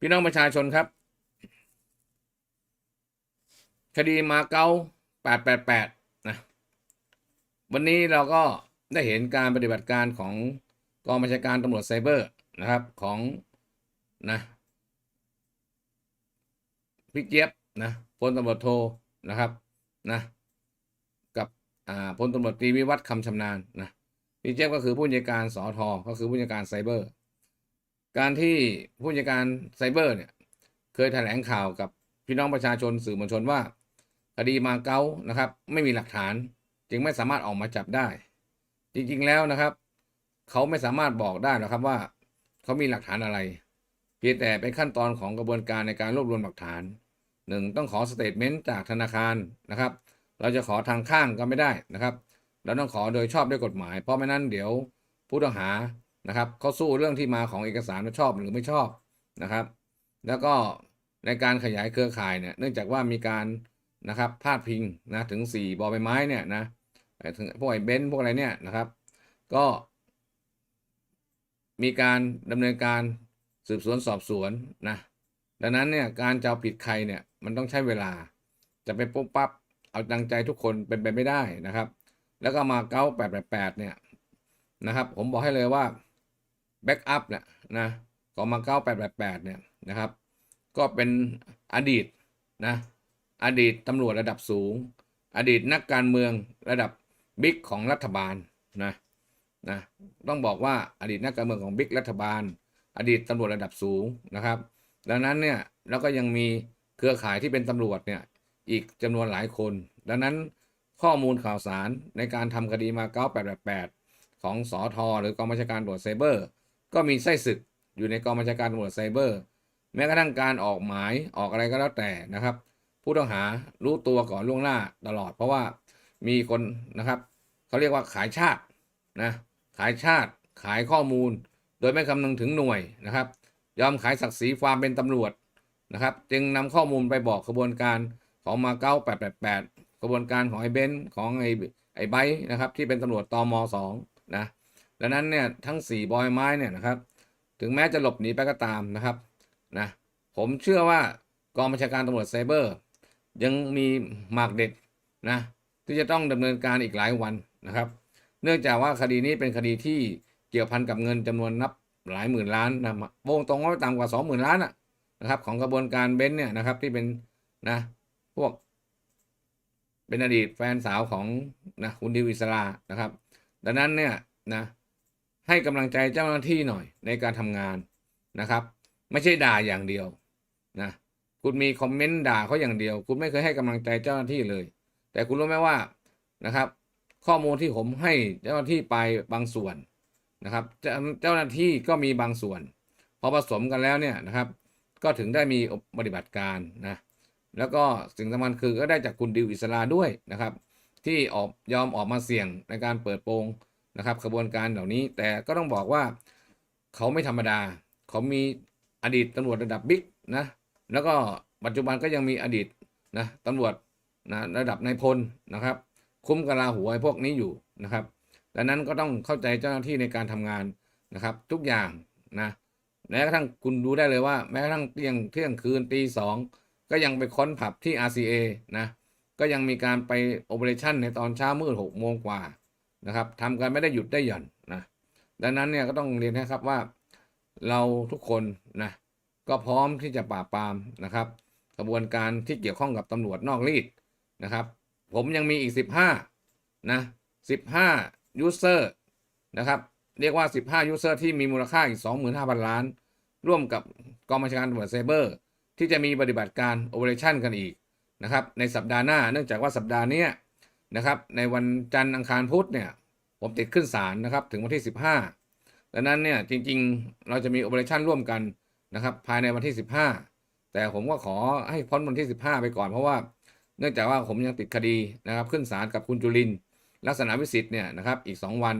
พี่น้องประชาชนครับ คดีมาเก๊า888นะวันนี้เราก็ได้เห็นการปฏิบัติการของกองบัญชาการตำรวจไซเบอร์นะครับของนะพี่เจี๊ยบนะพลตำรวจโทนะครับนะกับอ่าพลตำรวจตรีวิวัฒน์คำชำนาญนะพี่เจี๊ยบก็คือผู้จัดการสอทอก็คือผู้จัดการไซเบอร์ การที่ผู้จัดการไซเบอร์เนี่ยเคยแถลงข่าวกับพี่น้องประชาชนสื่อมวลชนว่าคดีมาเก๊านะครับ ไม่มีหลักฐานจึงไม่สามารถออกมาจับได้ จริงๆแล้วนะครับ เขาไม่สามารถบอกได้หรอกครับว่า เขามีหลักฐานอะไรเพียงแต่เป็นขั้นตอนของกระบวนการในการรวบรวมหลักฐานหนึ่งต้องขอสเตทเมนต์จากธนาคารนะครับ เราจะขอทางข้างก็ไม่ได้นะครับ เราต้องขอโดยชอบด้วยกฎหมาย เพราะไม่นั้นเดี๋ยวผู้ต้องหา นะครับเขาสู้เรื่องที่มาของเอกสารว่าชอบหรือไม่ชอบนะครับ แล้วก็ในการขยายเครือข่ายเนี่ยเนื่องจากว่ามีการนะครับพาดพิงนะถึง 4 บอใบไม้เนี่ยนะถึงพวกไอ้เบนซ์พวกอะไรเนี่ยนะครับ ก็มีการดำเนินการสืบสวนสอบสวนนะดังนั้นเนี่ยการจะผิดใครเนี่ยมันต้องใช้เวลา จะไปปุ๊บปั๊บเอาดังใจทุกคนเป็นไปไม่ได้นะครับ แล้วก็มาเก้าแปดแปดแปดเนี่ยนะครับ ผมบอกให้เลยว่า แบ็กอัพเนี่ยนะของมาเก้าแปดแปดแปดเนี่ยนะครับ ก็เป็นอดีตนะอดีตตำรวจระดับสูง อดีตนักการเมืองระดับบิ๊กของรัฐบาลนะนะต้องบอกว่าอดีตนักการเมืองของบิ๊กรัฐบาล อดีตตำรวจระดับสูงนะครับ ดังนั้นเนี่ยแล้วก็ยังมีเครือข่ายที่เป็นตำรวจเนี่ยอีกจำนวนหลายคน ดังนั้นข้อมูลข่าวสารในการทำคดีมา9888ของสอทอหรือกองบัญชาการตำรวจไซเบอร์ ก็มีไส้ศึกอยู่ในกองบัญชาการตำรวจไซเบอร์ แม้กระทั่งการออกหมายออกอะไรก็แล้วแต่นะครับ ผู้ต้องหารู้ตัวก่อนล่วงหน้าตลอด เพราะว่ามีคนนะครับเขาเรียกว่าขายชาตินะขายชาติขายข้อมูล โดยไม่คำนึงถึงหน่วยนะครับ ยอมขายศักดิ์ศรีความเป็นตำรวจนะครับ จึงนำข้อมูลไปบอกกระบวนการของมาเก้า888กระบวนการของไอ้เบนซ์ของไอ้ไอ้ไบนะครับที่เป็นตำรวจตมสองนะ ดังนั้นเนี่ยทั้ง 4 บอยไม้เนี่ยนะครับ ถึงแม้จะหลบหนีไปก็ตามนะครับนะผมเชื่อว่ากองบัญชาการตำรวจไซเบอร์ ยังมีหมากเด็ดนะที่จะต้องดำเนินการอีกหลายวันนะครับ เนื่องจากว่าคดีนี้เป็นคดีที่เกี่ยวพันกับเงินจำนวนนับหลายหมื่นล้านนะวงตรงว่าไม่ต่ำกว่าสองหมื่นล้านอะนะครับของกระบวนการเบนซ์เนี่ยนะครับที่เป็นนะพวก เป็นอดีตแฟนสาวของนะคุณดิวิสรานะครับ ดังนั้นเนี่ยนะ ให้กำลังใจเจ้าหน้าที่หน่อยในการทำงานนะครับ ไม่ใช่ด่าอย่างเดียวนะคุณมีคอมเมนต์ด่าเขาอย่างเดียว คุณไม่เคยให้กำลังใจเจ้าหน้าที่เลย แต่คุณรู้ไหมว่านะครับ ข้อมูลที่ผมให้เจ้าหน้าที่ไปบางส่วนนะครับ เจ้าหน้าที่ก็มีบางส่วนพอผสมกันแล้วเนี่ยนะครับ ก็ถึงได้มีปฏิบัติการนะแล้วก็สิ่งสำคัญคือก็ได้จากคุณดิวอิสราด้วยนะครับ ที่ออกยอมออกมาเสี่ยงในการเปิดโปง นะครับกระบวนการเหล่านี้แต่ก็ต้องบอกว่าเขาไม่ธรรมดา เขามีอดีตตำรวจระดับบิ๊กนะแล้วก็ปัจจุบันก็ยังมีอดีตนะตำรวจนะระดับนายพลนะครับ คุ้มกะลาหัวไอ้พวกนี้อยู่นะครับดังนั้นก็ต้องเข้าใจเจ้าหน้าที่ในการทำงานนะครับ ทุกอย่างนะแม้กระทั่งคุณดูได้เลยว่า แม้กระทั่งเที่ยงเที่ยงคืนตีสองก็ยังไปค้นผับที่ RCA นะก็ยังมีการไปโอเปอเรชั่นในตอนเช้ามืดหกโมงกว่า นะครับทำกันไม่ได้หยุดได้หย่อนนะดังนั้นเนี่ยก็ต้องเรียนนะครับว่าเราทุกคนนะก็พร้อมที่จะปราบปรามนะครับ กระบวนการที่เกี่ยวข้องกับตำรวจนอกรีดนะครับ ผมยังมีอีก 15นะ15ยูเซอร์นะครับเรียกว่า 15ยูเซอร์ที่มีมูลค่าอีก 25,000 ล้าน ร่วมกับกองบัญชาการตำรวจไซเบอร์ ที่จะมีปฏิบัติการโอเปอเรชันกันอีกนะครับในสัปดาห์หน้าเนื่องจากว่าสัปดาห์นี้ นะครับ ในวันจันทร์อังคารพุธเนี่ย ผมติดขึ้นศาลนะครับ ถึงวันที่ 15ดังนั้นเนี่ยจริงๆ เราจะมีโอเปอเรชั่นร่วมกันนะครับ ภายในวันที่ 15 แต่ผมก็ขอให้พ้นวันที่ 15 ไปก่อนเพราะว่า เนื่องจากว่าผมยังติดคดีนะครับ ขึ้นศาลกับคุณจุลิน ลักษณะวิสิทธิ์เนี่ยนะครับอีก 2 วัน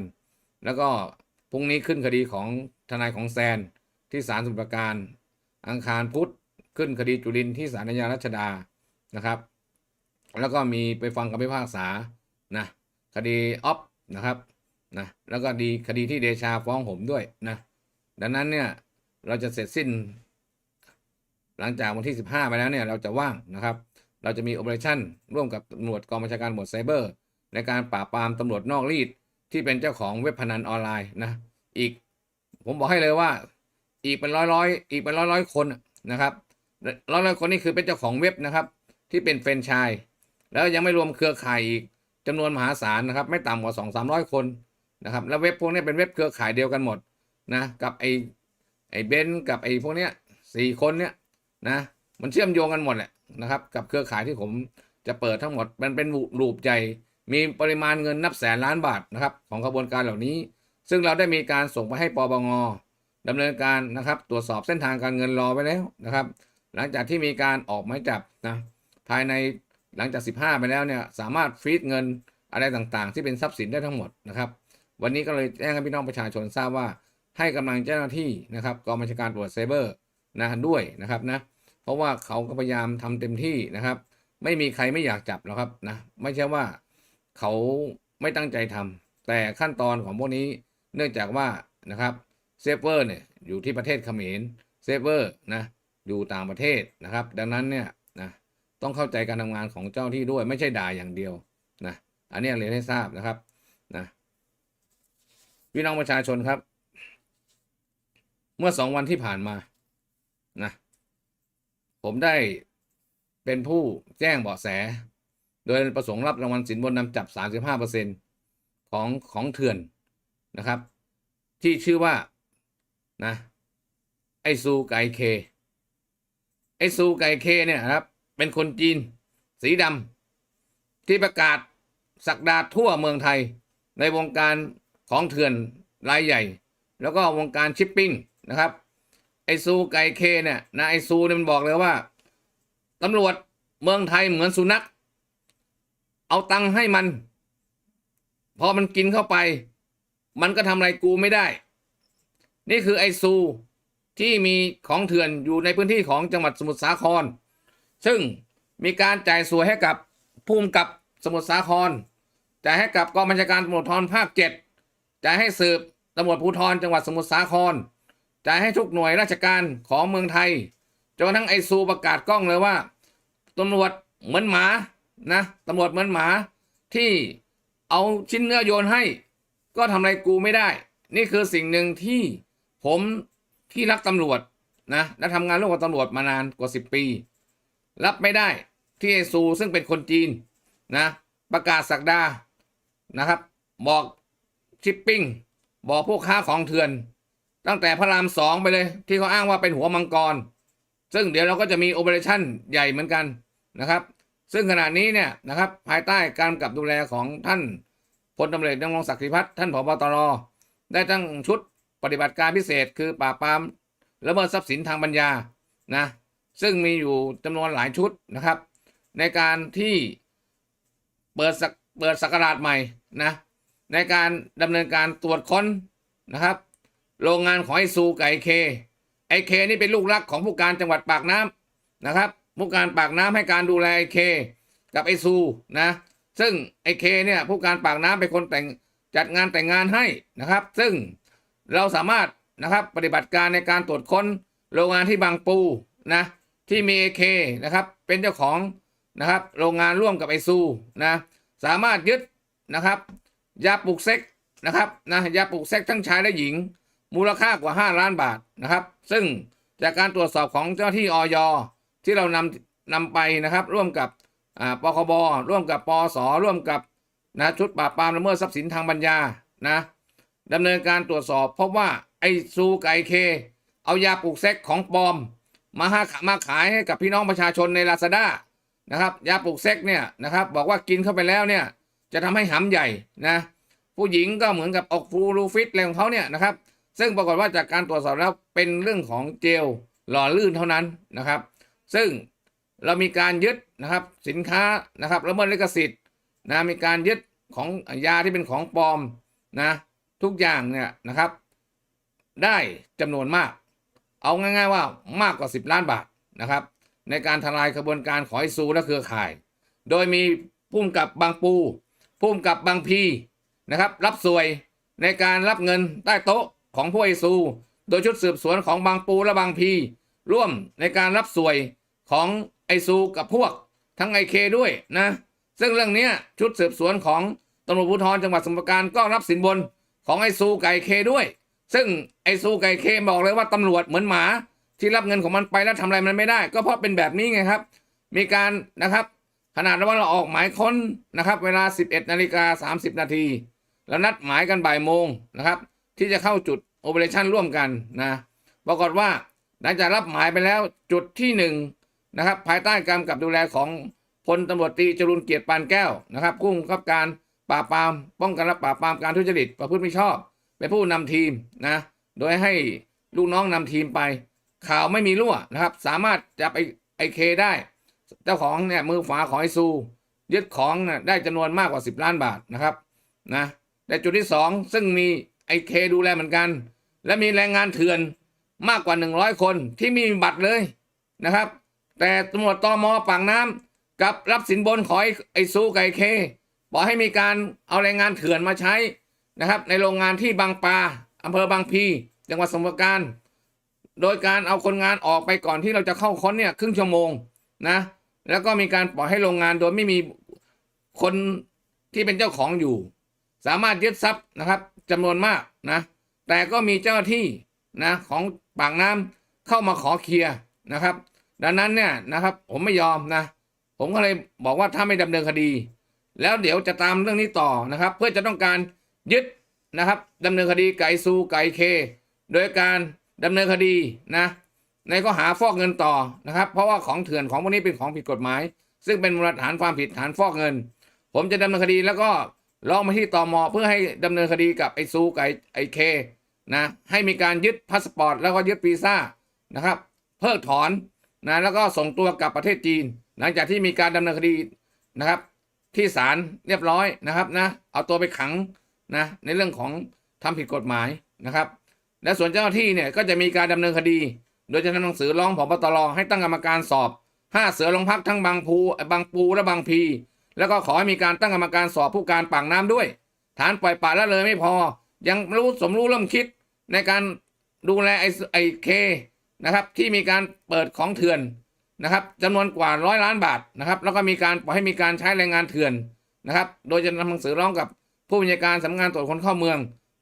แล้วก็พรุ่งนี้ขึ้นคดีของทนายของแซนที่ศาลสมุทรปราการ อังคารพุธขึ้นคดีจุลินที่ศาลอาญารัชดานะครับ แล้วก็มีไปฟังคำพิพากษานะคดีออฟนะครับนะแล้วก็ดีคดีที่เดชาฟ้องผมด้วยนะดังนั้นเนี่ยเราจะเสร็จสิ้น หลังจากวันที่ 15 ไปแล้วเนี่ยเราจะว่างนะครับ เราจะมีโอเปอเรชั่นร่วมกับตำรวจกองบัญชาการหมวดไซเบอร์ ในการปราบปรามตำรวจนอกรีดที่เป็นเจ้าของเว็บพนันออนไลน์นะอีกผมบอกให้เลยว่าอีกเป็นร้อยร้อยอีกเป็นร้อยร้อยคนนะครับร้อยร้อยคนนี่คือเป็นเจ้าของเว็บนะครับ ที่เป็นแฟรนไชส์ แล้วยังไม่รวมเครือข่ายอีกจำนวนมหาศาลนะครับ ไม่ต่ำกว่าสองสามร้อยคนนะครับ แล้วเว็บพวกนี้เป็นเว็บเครือข่ายเดียวกันหมดนะกับไอไอเบนกับไอพวกเนี้ยสี่คนเนี้ยนะมันเชื่อมโยงกันหมดแหละนะครับ กับเครือข่ายที่ผมจะเปิดทั้งหมดมันเป็นรูปใหญ่มีปริมาณเงินนับแสนล้านบาทนะครับ ของกระบวนการเหล่านี้ ซึ่งเราได้มีการส่งไปให้ปปงดำเนินการนะครับ ตรวจสอบเส้นทางการเงินรอไว้แล้วนะครับ หลังจากที่มีการออกหมายจับนะภายใน หลังจาก 15 ไปแล้วเนี่ยสามารถฟรีดเงินอะไรต่างๆ ที่เป็นทรัพย์สินได้ทั้งหมดนะครับ วันนี้ก็เลยแจ้งให้พี่น้องประชาชนทราบว่าให้กำลังเจ้าหน้าที่นะครับกองบัญชาการตรวจไซเบอร์นะด้วยนะครับนะเพราะว่าเขาก็พยายามทำเต็มที่นะครับ ไม่มีใครไม่อยากจับหรอกครับนะไม่ใช่ว่าเขาไม่ตั้งใจทำแต่ขั้นตอนของพวกนี้เนื่องจากว่านะครับเซฟเวอร์เนี่ยอยู่ที่ประเทศเขมรเซฟเวอร์นะอยู่ต่างประเทศนะครับ ดังนั้นเนี่ย ต้องเข้าใจการทำงานของเจ้าที่ด้วย ไม่ใช่ด่าอย่างเดียวนะอันนี้เรียนให้ทราบนะครับนะพี่น้องประชาชนครับ เมื่อสองวันที่ผ่านมานะผมได้เป็นผู้แจ้งเบาะแส โดยประสงค์รับรางวัลสินบนนำจับ 35%ของของเถื่อนนะครับ ที่ชื่อว่านะไอซูไกเคไอซูไกเคเนี่ยครับ เป็นคนจีน สีดำที่ประกาศสักดาทั่วเมืองไทย ในวงการของเถื่อนรายใหญ่ แล้วก็วงการชิปปิ้งนะครับ ไอซูไก่เคเนี่ยนะไอซูเนี่ยมันบอกเลยว่าตำรวจเมืองไทยเหมือนสุนัข เอาตังค์ให้มัน พอมันกินเข้าไป มันก็ทำอะไรกูไม่ได้ นี่คือไอซูที่มีของเถื่อนอยู่ในพื้นที่ของจังหวัดสมุทรสาคร ซึ่งมีการจ่ายสวยให้กับภูมิกับสมุทรสาคร จ่ายให้กับกองบัญชาการตำรวจภูธรภาคเจ็ดจ่ายให้สืบตำรวจภูธรจังหวัดสมุทรสาคร จ่ายให้ทุกหน่วยราชการของเมืองไทยจนทั่งไอซูประกาศกล้องเลยว่าตำรวจเหมือนหมานะตำรวจเหมือนหมาที่เอาชิ้นเนื้อโยนให้ ก็ทำอะไรกูไม่ได้ นี่คือสิ่งหนึ่งที่ผมที่รักตำรวจนะและทำงานร่วมกับตำรวจมานานกว่า 10 ปี รับไม่ได้ที่ไอซูซึ่งเป็นคนจีนนะประกาศสักดานะครับ บอกชิปปิ้ง บอกพวกค้าของเถื่อน ตั้งแต่พระรามสองไปเลย ที่เขาอ้างว่าเป็นหัวมังกร ซึ่งเดี๋ยวเราก็จะมีโอเปอเรชั่นใหญ่เหมือนกันนะครับ ซึ่งขณะนี้เนี่ยนะครับภายใต้การกับดูแลของท่านพลตำรวจเอกดำรงศักดิ์พิพัฒน์ท่านผบตรได้ตั้งชุดปฏิบัติการพิเศษคือปราบปรามละเมิดทรัพย์สินทางปัญญานะ ซึ่งมีอยู่จำนวนหลายชุดนะครับ ในการที่เปิดสักเปิดสักราชใหม่นะในการดำเนินการตรวจค้นนะครับ โรงงานของไอซูไกับไอเคไอเคนี่เป็นลูกรักของผู้การจังหวัดปากน้ำนะครับผู้การปากน้ำให้การดูแลไอเคกับไอซูนะซึ่งไอเคเนี่ยผู้การปากน้ำเป็นคนแต่งจัดงานแต่งงานให้นะครับ ซึ่งเราสามารถนะครับปฏิบัติการในการตรวจค้นโรงงานที่บางปูนะ ที่มีไอเคนะครับ เป็นเจ้าของนะครับ โรงงานร่วมกับไอซูนะสามารถยึดนะครับยาปลุกเซ็กนะครับนะยาปลุกเซ็กทั้งชายและหญิง มูลค่ากว่า 5 ล้านบาทนะครับ ซึ่งจากการตรวจสอบของเจ้าที่ออยที่เรานำนำไปนะครับ ร่วมกับปคบร่วมกับปอสร่วมกับนะชุดปราบปรามละเมิดทรัพย์สินทางปัญญานะดำเนินการตรวจสอบพบว่าไอซูไกเค เอายาปลูกเซ็กของปลอม มาหามาขายให้กับพี่น้องประชาชนในลาซาด้านะครับยาปลูกเซ็กเนี่ยนะครับบอกว่ากินเข้าไปแล้วเนี่ยจะทำให้หำใหญ่นะผู้หญิงก็เหมือนกับออกฟูรูฟิตอะไรของเขาเนี่ยนะครับซึ่งปรากฏว่าจากการตรวจสอบแล้วเป็นเรื่องของเจลหล่อลื่นเท่านั้นนะครับ ซึ่งเรามีการยึดนะครับสินค้านะครับละเมิดลิขสิทธิ์นะมีการยึดของยาที่เป็นของปลอมนะทุกอย่างเนี่ยนะครับ ได้จำนวนมาก เอาง่าย ๆ ว่ามากกว่า 10 ล้านบาทนะครับ ในการทลายกระบวนการขอให้ซูและเครือข่าย โดยมีพุ่มกับบางปูพุ่มกับบางพีนะครับ รับสวยในการรับเงินใต้โต๊ะของผู้ไอซู โดยชุดสืบสวนของบางปูและบางพี ร่วมในการรับสวยของไอซูกับพวกทั้งไอเคด้วยนะ ซึ่งเรื่องนี้ชุดสืบสวนของตำรวจภูธรจังหวัดสมุทรปราการก็รับสินบนของไอซูไก่เคด้วย ซึ่งไอซูไก่เคบอกเลยว่าตำรวจเหมือนหมา ที่รับเงินของมันไปแล้วทำอะไรมันไม่ได้ ก็เพราะเป็นแบบนี้ไงครับ มีการนะครับ ขนาดว่าเราออกหมายค้นนะครับ เวลา 11นาฬิกา30 นาทีแล้วนัดหมายกันบ่ายโมงนะครับ ที่จะเข้าจุดโอเปอเรชั่นร่วมกันนะปรากฏว่าหลังจากรับหมายไปแล้วจุดที่หนึ่งนะครับภายใต้การกำกับดูแลของพลตำรวจตรีจรุนเกียรติปานแก้วนะครับผู้บังคับการปราบปรามป้องกันและปราบปรามการทุจริตประพฤติมิชอบ เป็นผู้นำทีมนะ โดยให้ลูกน้องนำทีมไป ข่าวไม่มีรั่วนะครับ สามารถจับไอไอเคได้ เจ้าของเนี่ยมือขวาของไอซู ยึดของนะได้จำนวนมากกว่า 10 ล้านบาทนะครับนะและจุดที่ 2 ซึ่งมีไอเคดูแลเหมือนกัน และมีแรงงานเถื่อนมากกว่า 100 คนที่ไมมีบัตรเลยนะครับ แต่ตำรวจตมปากน้ำกับรับสินบนขอไอ้ไอซูกับไอเคบอกให้มีการเอาแรงงานเถื่อนมาใช้ นะครับ ในโรงงานที่บางปลาอำเภอบางพีจังหวัดสมุทรปราการ โดยการเอาคนงานออกไปก่อนที่เราจะเข้าค้นเนี่ยครึ่งชั่วโมงนะแล้วก็มีการปล่อยให้โรงงานโดยไม่มีคนที่เป็นเจ้าของอยู่ สามารถยึดทรัพย์นะครับจำนวนมากนะแต่ก็มีเจ้าหน้าที่นะของปากน้ำเข้ามาขอเคลียร์นะครับ ดังนั้นเนี่ยนะครับผมไม่ยอมนะผมก็เลยบอกว่าถ้าไม่ดำเนินคดี แล้วเดี๋ยวจะตามเรื่องนี้ต่อนะครับ เพื่อจะต้องการ ยึดนะครับดำเนินคดีไก่ซูไก่เค โดยการดำเนินคดีนะในข้อหาฟอกเงินต่อนะครับ เพราะว่าของเถื่อนของพวกนี้เป็นของผิดกฎหมาย ซึ่งเป็นมูลฐานความผิดฐานฟอกเงิน ผมจะดำเนินคดีแล้วก็ร้องมาที่ตมเพื่อให้ดำเนินคดีกับไอซูกับไอ้ไอเคนะให้มีการยึดพาสปอร์ตแล้วก็ยึดวีซ่านะครับ เพิกถอนนะแล้วก็ส่งตัวกลับประเทศจีน หลังจากที่มีการดำเนินคดีนะครับ ที่ศาลเรียบร้อยนะครับนะเอาตัวไปขัง นะในเรื่องของทำผิดกฎหมายนะครับ และส่วนเจ้าหน้าที่เนี่ยก็จะมีการดำเนินคดี โดยจะทำหนังสือร้องผบตรให้ตั้งกรรมการสอบห้าเสือโรงพักทั้งบางภูบางปูและบางพี แล้วก็ขอให้มีการตั้งกรรมการสอบผู้การปากน้ำด้วย ฐานปล่อยปละละเลยไม่พอ ยังรู้สมรู้เริ่มคิดในการดูแลไอไอเคนะครับที่มีการเปิดของเถื่อนนะครับจำนวนกว่าร้อยล้านบาทนะครับ แล้วก็มีการปล่อยให้มีการใช้แรงงานเถื่อนนะครับ โดยจะทำหนังสือร้องกับ ผู้บัญชาการสำนักงานตรวจคนเข้าเมือง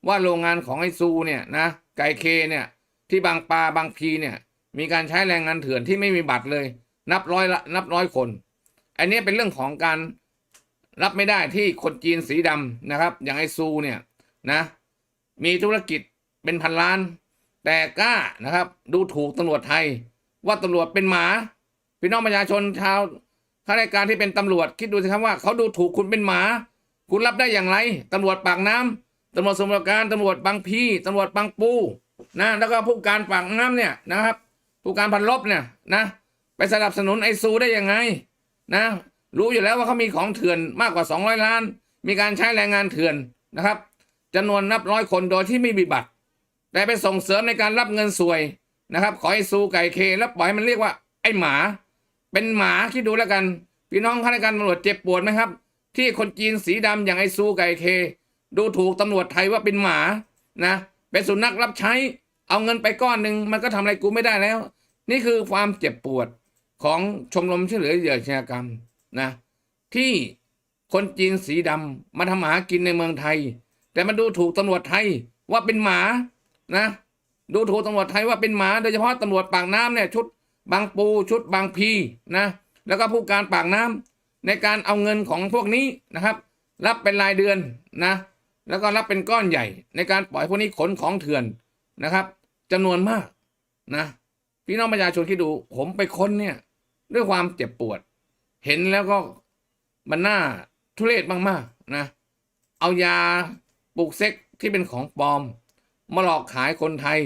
ว่าโรงงานของไอซูเนี่ยนะไก่เคเนี่ยที่บางปลาบางพีเนี่ยมีการใช้แรงงานเถื่อนที่ไม่มีบัตรเลย นับร้อยละนับร้อยคน อันนี้เป็นเรื่องของการรับไม่ได้ที่คนจีนสีดำนะครับ อย่างไอซูเนี่ยนะมีธุรกิจเป็นพันล้าน แต่กล้านะครับดูถูกตำรวจไทย ว่าตำรวจเป็นหมา พี่น้องประชาชนชาวข้าราชการที่เป็นตำรวจคิดดูสิครับว่าเขาดูถูกคุณเป็นหมา คุณรับได้อย่างไรตำรวจปากน้ำตำรวจสมุทรการตำรวจบางพีตำรวจบางปูนะแล้วก็ผู้การปากน้ำเนี่ยนะครับ ผู้การพันลบเนี่ยนะ ไปสนับสนุนไอซูได้ยังไงนะ รู้อยู่แล้วว่าเขามีของเถื่อนมากกว่า 200 ล้าน มีการใช้แรงงานเถื่อนนะครับจำนวนนับร้อยคนโดยที่ไม่มีบัตร แต่ไปส่งเสริมในการรับเงินสวยนะครับ ขอไอซูไก่เคแล้วปล่อยให้มันเรียกว่าไอหมา เป็นหมาคิดดูแล้วกัน พี่น้องข้าราชการตำรวจเจ็บปวดไหมครับ ที่คนจีนสีดำอย่างไอซูไก่เค ดูถูกตำรวจไทยว่าเป็นหมานะเป็นสุนัขรับใช้เอาเงินไปก้อนหนึ่งมันก็ทำอะไรกูไม่ได้แล้ว นี่คือความเจ็บปวดของชมรมช่วยเหลือเหยื่อชญากรรมนะที่คนจีนสีดำมาทำหากินในเมืองไทย แต่มาดูถูกตำรวจไทยว่าเป็นหมานะ ดูถูกตำรวจไทยว่าเป็นหมาโดยเฉพาะตำรวจปากน้ำเนี่ยชุดบางปูชุดบางพีนะแล้วก็ผู้การปากน้ำ ในการเอาเงินของพวกนี้นะครับ รับเป็นรายเดือนนะ แล้วก็รับเป็นก้อนใหญ่ ในการปล่อยพวกนี้ขนของเถื่อนนะครับจำนวนมากนะ พี่น้องประชาชนคิดดูผมไปค้นเนี่ย ด้วยความเจ็บปวด เห็นแล้วก็มันน่าทุเรศมากๆนะ เอายาปลูกเซ็กที่เป็นของปลอม มาหลอกขายคนไทย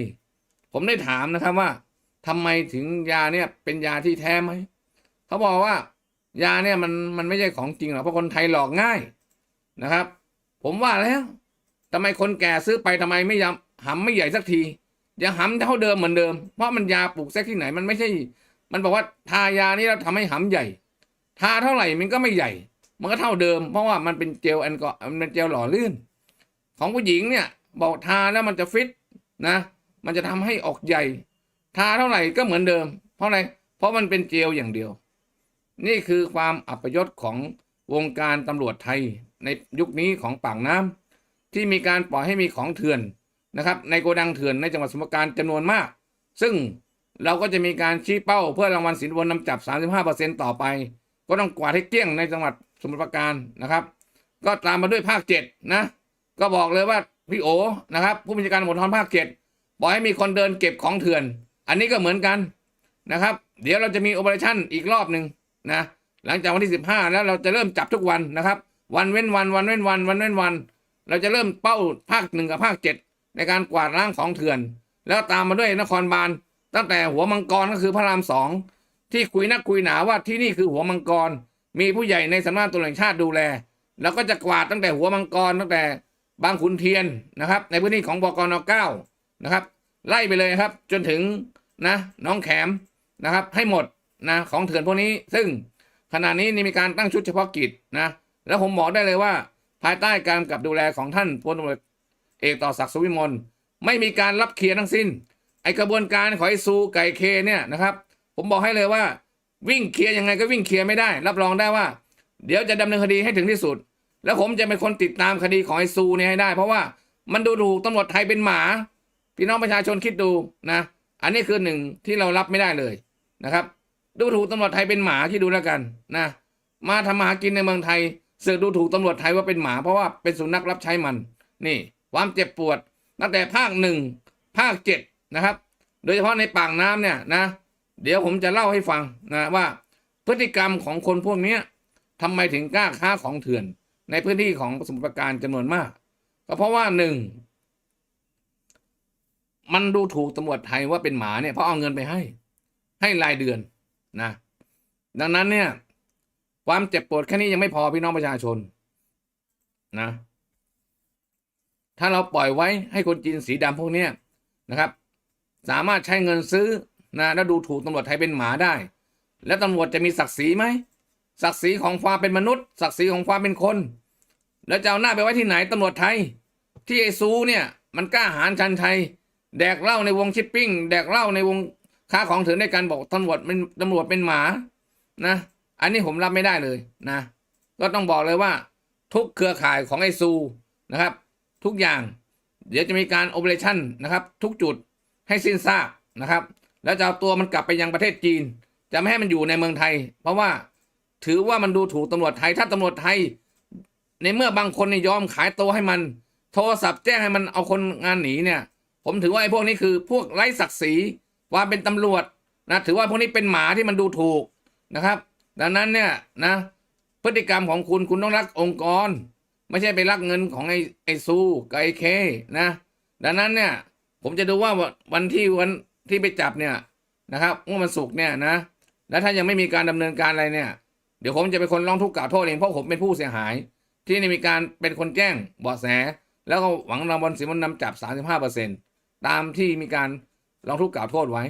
ผมได้ถามนะครับว่าทำไมถึงยาเนี่ยเป็นยาที่แท้ไหมเขาบอกว่า ยาเนี่ยมันมันไม่ใช่ของจริงหรอกเพราะคนไทยหลอกง่ายนะครับ ผมว่าแล้วทำไมคนแก่ซื้อไปทำไมไม่ยำหำไม่ใหญ่สักทียังหำเท่าเดิมเหมือนเดิม เพราะมันยาปลูกเซ็กที่ไหนมันไม่ใช่ มันบอกว่าทายานี้แล้วทำให้หำใหญ่ ทาเท่าไหร่มันก็ไม่ใหญ่ มันก็เท่าเดิม เพราะว่ามันเป็นเจลแอลกอฮอล์มันเป็นเจลหล่อลื่น ของผู้หญิงเนี่ยบอกทาแล้วมันจะฟิตนะ มันจะทำให้ออกใหญ่ ทาเท่าไหร่ก็เหมือนเดิม เพราะอะไร เพราะมันเป็นเจลอย่างเดียว นี่คือความอัปยศของวงการตำรวจไทยในยุคนี้ของปากน้ำที่มีการปล่อยให้มีของเถื่อนนะครับ ในโกดังเถื่อนในจังหวัดสมุทรปราการจำนวนมาก ซึ่งเราก็จะมีการชี้เป้าเพื่อรางวัลสินบนนำจับ 35%ต่อไป ก็ต้องกวาดให้เกลี้ยงในจังหวัดสมุทรปราการนะครับ ก็ตามมาด้วยภาคเจ็ดนะ ก็บอกเลยว่าพี่โอนะครับ ผู้บัญชาการตำรวจภูธรภาคเจ็ดบอกให้มีคนเดินเก็บของเถื่อน อันนี้ก็เหมือนกันนะครับ เดี๋ยวเราจะมีโอเปอเรชั่นอีกรอบหนึ่ง นะหลังจากวันที่สิบห้าแล้วเราจะเริ่มจับทุกวันนะครับ วันเว้นวันวันเว้นวันวันเว้นวัน เราจะเริ่มเป้าภาคหนึ่งกับภาคเจ็ดในการกวาดล้างของเถื่อน แล้วตามมาด้วยนครบาลตั้งแต่หัวมังกรก็คือพระรามสองที่คุยนักคุยหนาว่าที่นี่คือหัวมังกร มีผู้ใหญ่ในสำนักงานตำรวจแห่งชาติดูแล แล้วก็จะกวาดตั้งแต่หัวมังกรตั้งแต่บางขุนเทียนนะครับ ในพื้นที่ของบกนเก้านะครับ ไล่ไปเลยครับ จนถึงนะน้องแขมนะครับ ให้หมด นะของเถื่อนพวกนี้ซึ่งขณะนี้นี่มีการตั้งชุดเฉพาะกิจนะแล้วผมบอกได้เลยว่า ภายใต้การกับดูแลของท่านพลตำรวจเอกต่อศักดิ์สุวิมลไม่มีการรับเคลียร์ทั้งสิ้น ไอกระบวนการของไอซูไก่เคเนี่ยนะครับ ผมบอกให้เลยว่า วิ่งเคลียร์ยังไงก็วิ่งเคลียร์ไม่ได้ รับรองได้ว่า เดี๋ยวจะดำเนินคดีให้ถึงที่สุด แล้วผมจะเป็นคนติดตามคดีของไอซูเนี่ยให้ได้ เพราะว่ามันดูถูกตำรวจไทยเป็นหมา พี่น้องประชาชนคิดดูนะ อันนี้คือหนึ่งที่เรารับไม่ได้เลยนะครับ ดูถูกตำรวจไทยเป็นหมาที่ดูแล้วกันนะมาทำมาหากินในเมืองไทยเสือกดูถูกตำรวจไทยว่าเป็นหมาเพราะว่าเป็นสุนัขรับใช้มัน นี่ ความเจ็บปวดตั้งแต่ภาคหนึ่งภาคเจ็ดนะครับ โดยเฉพาะในปากน้ำเนี่ยนะ เดี๋ยวผมจะเล่าให้ฟังนะว่าพฤติกรรมของคนพวกเนี้ยทำไมถึงกล้าค้าของเถื่อน ในพื้นที่ของสมุทรปราการจำนวนมาก ก็เพราะว่าหนึ่งมันดูถูกตำรวจไทยว่าเป็นหมาเนี่ยเพราะเอาเงินไปให้ ให้รายเดือน นะดังนั้นเนี่ย ความเจ็บปวดแค่นี้ยังไม่พอพี่น้องประชาชนนะ ถ้าเราปล่อยไว้ให้คนจีนสีดำพวกนี้นะครับ สามารถใช้เงินซื้อนะแล้วดูถูกตำรวจไทยเป็นหมาได้ แล้วตำรวจจะมีศักดิ์ศรีไหมศักดิ์ศรีของความเป็นมนุษย์ ศักดิ์ศรีของความเป็นคน แล้วจะเอาหน้าไปไว้ที่ไหนตำรวจไทย ที่ไอซูเนี่ย มันกล้าหาญชันชัยแดกเหล้าในวงชิปปิ้งแดกเหล้าในวง ค้าของเถื่อนด้วยกันบอกตำรวจเป็นตำรวจเป็นหมานะ อันนี้ผมรับไม่ได้เลยนะ ก็ต้องบอกเลยว่า ทุกเครือข่ายของไอซูนะครับ ทุกอย่างเดี๋ยวจะมีการโอเปอเรชั่นนะครับ ทุกจุดให้สิ้นซากนะครับ แล้วจะเอาตัวมันกลับไปยังประเทศจีน จะไม่ให้มันอยู่ในเมืองไทย เพราะว่าถือว่ามันดูถูกตำรวจไทยถ้าตำรวจไทย ในเมื่อบางคนเนี่ยยอมขายตัวให้มัน โทรศัพท์แจ้งให้มันเอาคนงานหนีเนี่ย ผมถือว่าไอ้พวกนี้คือพวกไร้ศักดิ์ศรี ความเป็นตำรวจนะถือว่าพวกนี้เป็นหมาที่มันดูถูกนะครับ ดังนั้นเนี่ยนะพฤติกรรมของคุณคุณต้องรักองค์กร ไม่ใช่ไปรักเงินของไอ้ไอ้ซูกับไอ้เคนะ ดังนั้นเนี่ยผมจะดูว่าวันที่วันที่ไปจับเนี่ยนะครับเมื่อวันศุกเนี่ยนะ แล้วถ้ายังไม่มีการดำเนินการอะไรเนี่ย เดี๋ยวผมจะเป็นคนร้องทุกข์กล่าวโทษเองเพราะผมเป็นผู้เสียหาย ที่ได้มีการเป็นคนแจ้งเบาะแส แล้วก็หวังรางวัลสินบนนำจับ 35%ตามที่มีการ ร้องทุกข์กล่าวโทษไว้